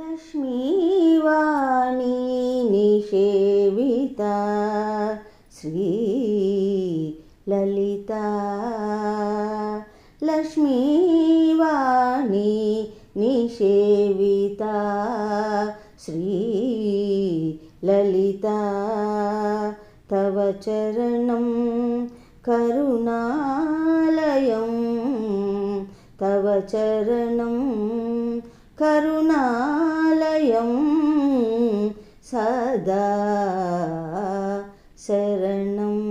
लक्ष्मीवाणी निषेविता श्रीललिता लक्ष्मीवाणी निषेविता श्रीललिता तव चरणं करुणालयं। तव चरणं சதா சரணம்.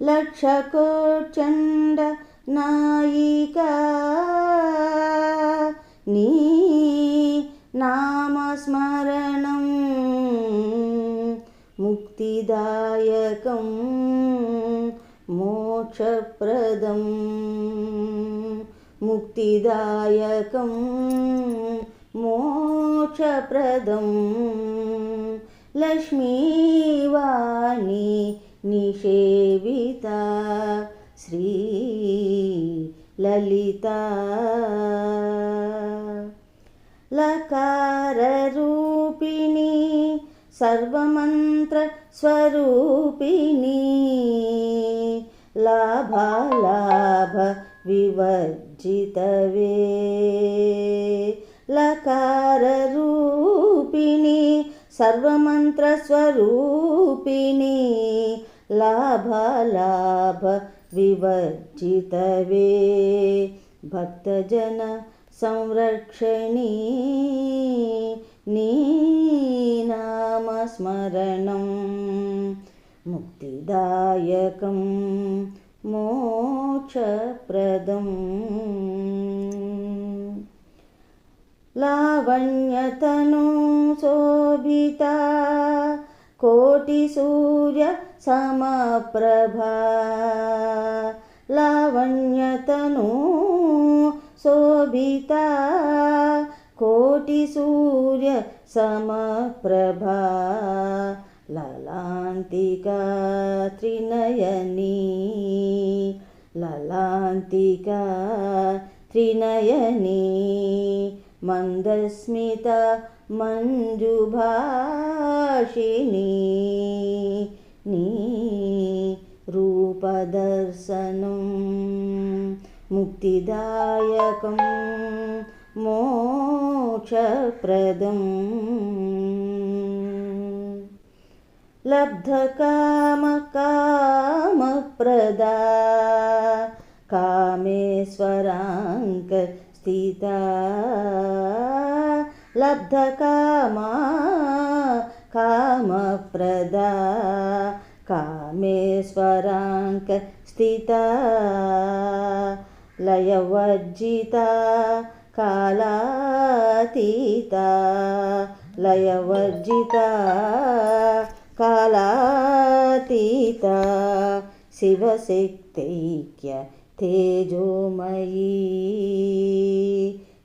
லட்சகோச்சண்ட நாயிகா நீ நாமஸ்மரணம். முக்திதாயகம் மோட்சப்பிரதம். முக்திதாயகம் మోక్షప్రదం. లక్ష్మీవాణి నిషేవిత. శ్రీ లలిత. లకారూపిణి సర్వమంత్ర స్వరూపిణి లాభాలాభ వివర్జితవే. లకార రూపిణి లకారూపిణి సర్వమంత్రస్వరూపిణి. లాభాలాభ వివర్జితవే. భక్తజన సంరక్షణీ. నీనామస్మరణం నామస్మరణం ముక్తిదాయకం लावण्यतनुशोभिता कोटिसूर्यसमप्रभा कोटिसूर्य समप्रभावण्यतनो शोभिता कोटिसूर्य ललान्तिका त्रिनयनी ललान्तिका त्रिनयनी मन्दस्मिता मञ्जुभाषिणी। नी रूपदर्शनं मुक्तिदायकं मोक्षप्रदम्। लब्धकामकामप्रदा कामेश्वराङ्क నీ రూపదర్శనం ముక్తిదాయకం మోక్షప్రదం లబ్ధకామకామప్రదా కామేశ్వరాంక స్థితా లబ్ధకామా కామప్రదా కామేశ్వరాంక స్థితా లయవర్జిత కాలాతీత లయవర్జిత కాలాతీత శివశక్తైక్య तेजोमयी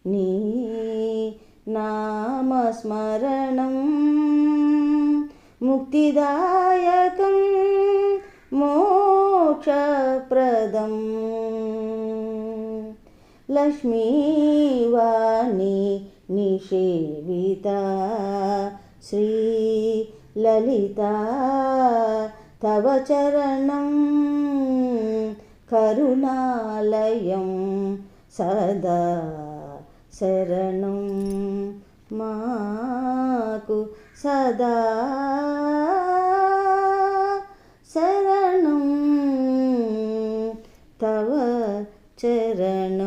नी नामस्मरणं मुक्तिदायकं मोक्षप्रदं। लक्ष्मीवाणी निषेविता श्रीललिता तव चरणम्। కరుణాలయం సదా శరణం మాకు సదా శరణం తవ చరణం